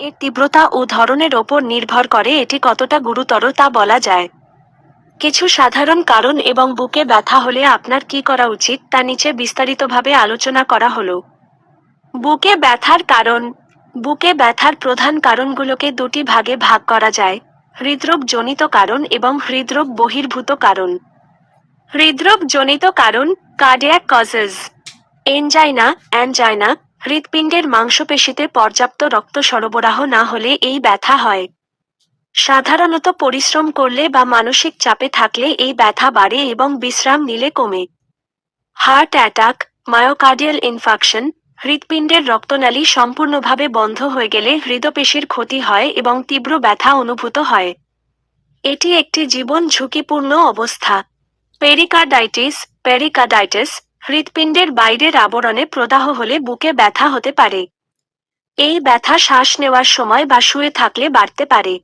এর তীব্রতা ও ধরনের ওপর নির্ভর করে এটি কতটা গুরুতর তা বলা যায়। কিছু সাধারণ কারণ এবং বুকে ব্যথা হলে আপনার কি করা উচিত তা নিচে বিস্তারিতভাবে আলোচনা করা হলো। বুকে ব্যথার কারণ। বুকে ব্যথার প্রধান কারণগুলোকে দুটি ভাগে ভাগ করা যায়। হৃদরোগ জনিত কারণ এবং হৃদরোগ বহির্ভূত কারণ। হৃদরোগ জনিত কারণ কার্ডিয়াক কজেস এনজাইনা অ্যানজাইনা হৃৎপিণ্ডের মাংসপেশিতে পর্যাপ্ত রক্ত সরবরাহ না হলে এই ব্যথা হয়। সাধারণত পরিশ্রম করলে বা মানসিক চাপে থাকলে এই ব্যথা বাড়ে এবং বিশ্রাম নিলে কমে। হার্ট অ্যাটাক, মায়োকার্ডিয়াল ইনফাকশন, হৃৎপিণ্ডের রক্তনালী সম্পূর্ণভাবে বন্ধ হয়ে গেলে হৃদপেশির ক্ষতি হয় এবং তীব্র ব্যথা অনুভূত হয়। এটি একটি জীবন ঝুঁকিপূর্ণ অবস্থা। পেরিকার্ডাইটিস পেরিকার্ডাইটিস হৃৎপিণ্ডের বাইরের আবরণে প্রদাহ হলে বুকে ব্যথা হতে পারে। এই ব্যথা শ্বাস নেওয়ার সময় বা শুয়ে থাকলে বাড়তে পারে।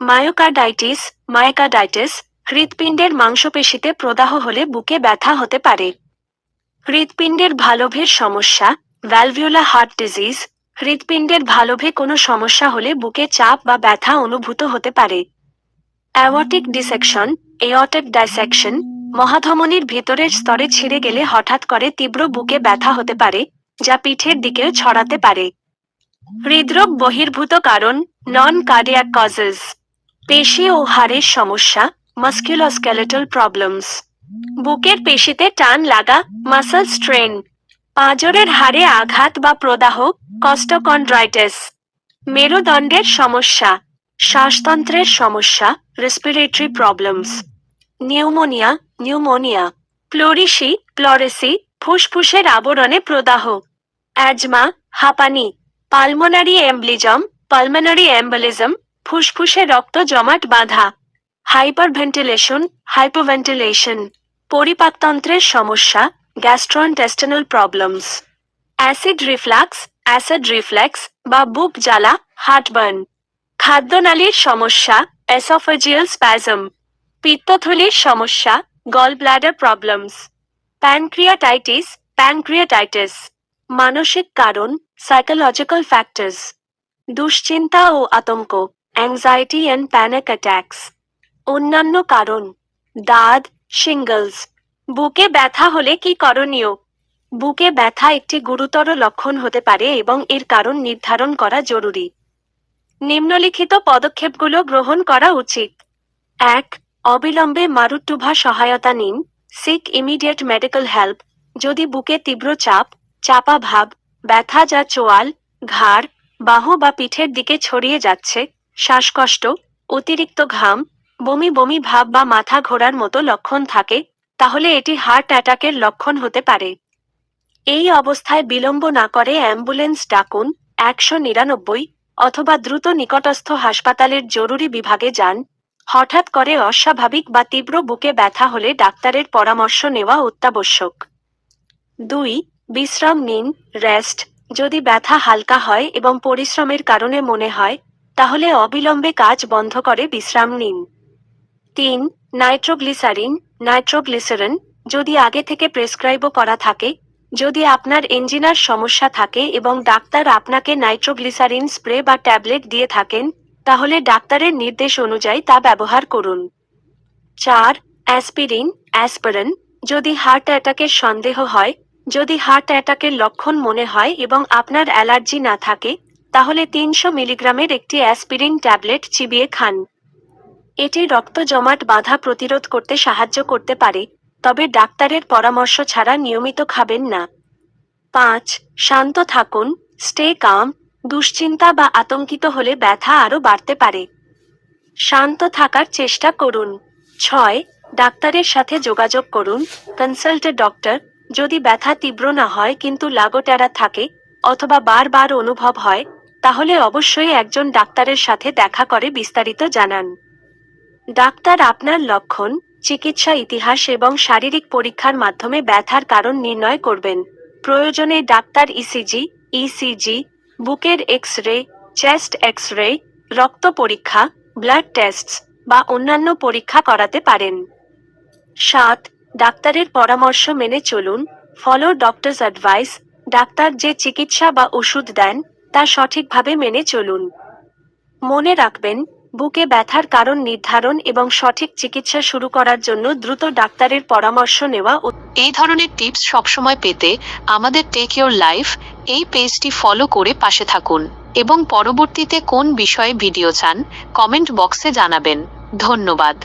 মায়োকার্ডাইটিস মায়োকার্ডাইটিস হৃৎপিণ্ডের মাংসপেশিতে প্রদাহ হলে বুকে ব্যথা হতে পারে। হৃৎপিণ্ডের ভালভের সমস্যা ভ্যালভিওলা হার্ট ডিজিজ হৃৎপিণ্ডের ভালভে কোনো সমস্যা হলে বুকে চাপ বা ব্যথা অনুভূত হতে পারে। অ্যাওয়াটিক ডিসেকশন এওয়াটিক ডাইসেকশন মহাধমনির ভেতরের স্তরে ছিঁড়ে গেলে হঠাৎ করে তীব্র বুকে ব্যথা হতে পারে, যা পিঠের দিকেও ছড়াতে পারে। হৃদরোগ বহির্ভূত কারণ নন কার্ডিয়াক কজেস পেশি ও হাড়ের সমস্যা মাস্কুলোস্কেলেটাল প্রবলেমস বুকের পেশিতে টান লাগা মাসল স্ট্রেন পাঁজরের হাড়ে আঘাত বা প্রদাহ কস্টোকন্ড্রাইটিস মেরুদণ্ডের সমস্যা, শ্বাসতন্ত্রের সমস্যা respiratory problems pneumonia pneumonia pleurisy pleurisy ফুসফুসের আবরণে প্রদাহ। অ্যাজমা, হাঁপানি, পালমোনারি এমব্লিজম, পালমোনারি এম্বলিজম, ফুসফুসে রক্ত জমাট বাঁধা। হাইপারভেন্টিলেশন, হাইপোভেন্টিলেশন, পরিপাকতন্ত্রের সমস্যা gastrointestinal problems. Acid reflux, acid reflex বা বুক জ্বালা, হার্টবার্ন। খাদ্যনালীর সমস্যা, এসোফেজিয়াল স্প্যাজম। পিত্তথলির সমস্যা gall bladder problems pancreatitis pancreatitis মানসিক কারণ সাইকোলজিক্যাল ফ্যাক্টরস দুশ্চিন্তা ও আতঙ্ক অ্যাংজাইটি অ্যান্ড প্যানিক অ্যাট্যাকস অন্যান্য কারণ, দাঁত সিঙ্গলস বুকে ব্যথা হলে কি করণীয়? বুকে ব্যথা একটি গুরুতর লক্ষণ হতে পারে এবং এর কারণ নির্ধারণ করা জরুরি। নিম্নলিখিত পদক্ষেপগুলো গ্রহণ করা উচিত। এক অবিলম্বে মারুট্টুভা সহায়তা নিন সিক ইমিডিয়েট মেডিকেল হেল্প যদি বুকে তীব্র চাপ, চাপা ভাব, ব্যথা যা চোয়াল, ঘাড়, বাহু বা পিঠের দিকে ছড়িয়ে যাচ্ছে, শ্বাসকষ্ট, অতিরিক্ত ঘাম, বমি বমি ভাব বা মাথা ঘোরার মতো লক্ষণ থাকে, তাহলে এটি হার্ট অ্যাটাকের লক্ষণ হতে পারে। এই অবস্থায় বিলম্ব না করে অ্যাম্বুলেন্স ডাকুন, একশো নিরানব্বই, অথবা দ্রুত নিকটস্থ হাসপাতালের জরুরি বিভাগে যান হঠাৎ করে অস্বাভাবিক বা তীব্র বুকে ব্যথা হলে ডাক্তারের পরামর্শ নেওয়া অত্যাবশ্যক। দুই, বিশ্রাম নিন, রেস্ট। যদি ব্যথা হালকা হয় এবং পরিশ্রমের কারণে মনে হয়, তাহলে অবিলম্বে কাজ বন্ধ করে বিশ্রাম নিন। তিন, নাইট্রোগ্লিসারিন নাইট্রোগ্লিসারিন যদি আগে থেকে প্রেসক্রাইবও করা থাকে, যদি আপনার ইঞ্জিনার সমস্যা থাকে এবং ডাক্তার আপনাকে নাইট্রোগ্লিসারিন স্প্রে বা ট্যাবলেট দিয়ে থাকেন তাহলে ডাক্তারের নির্দেশ অনুযায়ী তা ব্যবহার করুন। চার, অ্যাসপিরিন অ্যাসপিরিন, যদি হার্ট অ্যাটাকের সন্দেহ হয়, যদি হার্ট অ্যাটাকের লক্ষণ মনে হয় এবং আপনার অ্যালার্জি না থাকে, তাহলে তিনশো মিলিগ্রামের একটি অ্যাসপিরিন ট্যাবলেট চিবিয়ে খান। এটি রক্ত জমাট বাধা প্রতিরোধ করতে সাহায্য করতে পারে, তবে ডাক্তারের পরামর্শ ছাড়া নিয়মিত খাবেন না। পাঁচ, শান্ত থাকুন, স্টে কাম দুশ্চিন্তা বা আতঙ্কিত হলে ব্যথা আরও বাড়তে পারে। শান্ত থাকার চেষ্টা করুন। ছয়, ডাক্তারের সাথে যোগাযোগ করুন। কনসাল্টে ডক্টর, যদি ব্যথা তীব্র না হয় কিন্তু লাগোটেরা থাকে অথবা বারবার অনুভব হয়, তাহলে অবশ্যই একজন ডাক্তারের সাথে দেখা করে বিস্তারিত জানান। ডাক্তার আপনার লক্ষণ, চিকিৎসা ইতিহাস এবং শারীরিক পরীক্ষার মাধ্যমে ব্যথার কারণ নির্ণয় করবেন। প্রয়োজনে ডাক্তার ইসিজি ইসিজি বুকের X ray chest X ray রক্ত পরীক্ষা, ব্লাড টেস্ট বা অন্যান্য পরীক্ষা করাতে পারেন। সাত, ডাক্তারের পরামর্শ মেনে চলুন। ফলো ডক্টরস অ্যাডভাইস ডাক্তার যে চিকিৎসা বা ওষুধ দেন, তা সঠিকভাবে মেনে চলুন। মনে রাখবেন, বুকে ব্যথার কারণ নির্ধারণ এবং সঠিক চিকিৎসা শুরু করার জন্য দ্রুত ডাক্তারের পরামর্শ নেওয়া। এই ধরনের টিপস সবসময় পেতে আমাদের টেক ইউর লাইফ এই পেজটি ফলো করে পাশে থাকুন এবং পরবর্তীতে কোন বিষয়ে ভিডিও চান কমেন্ট বক্সে জানাবেন। ধন্যবাদ।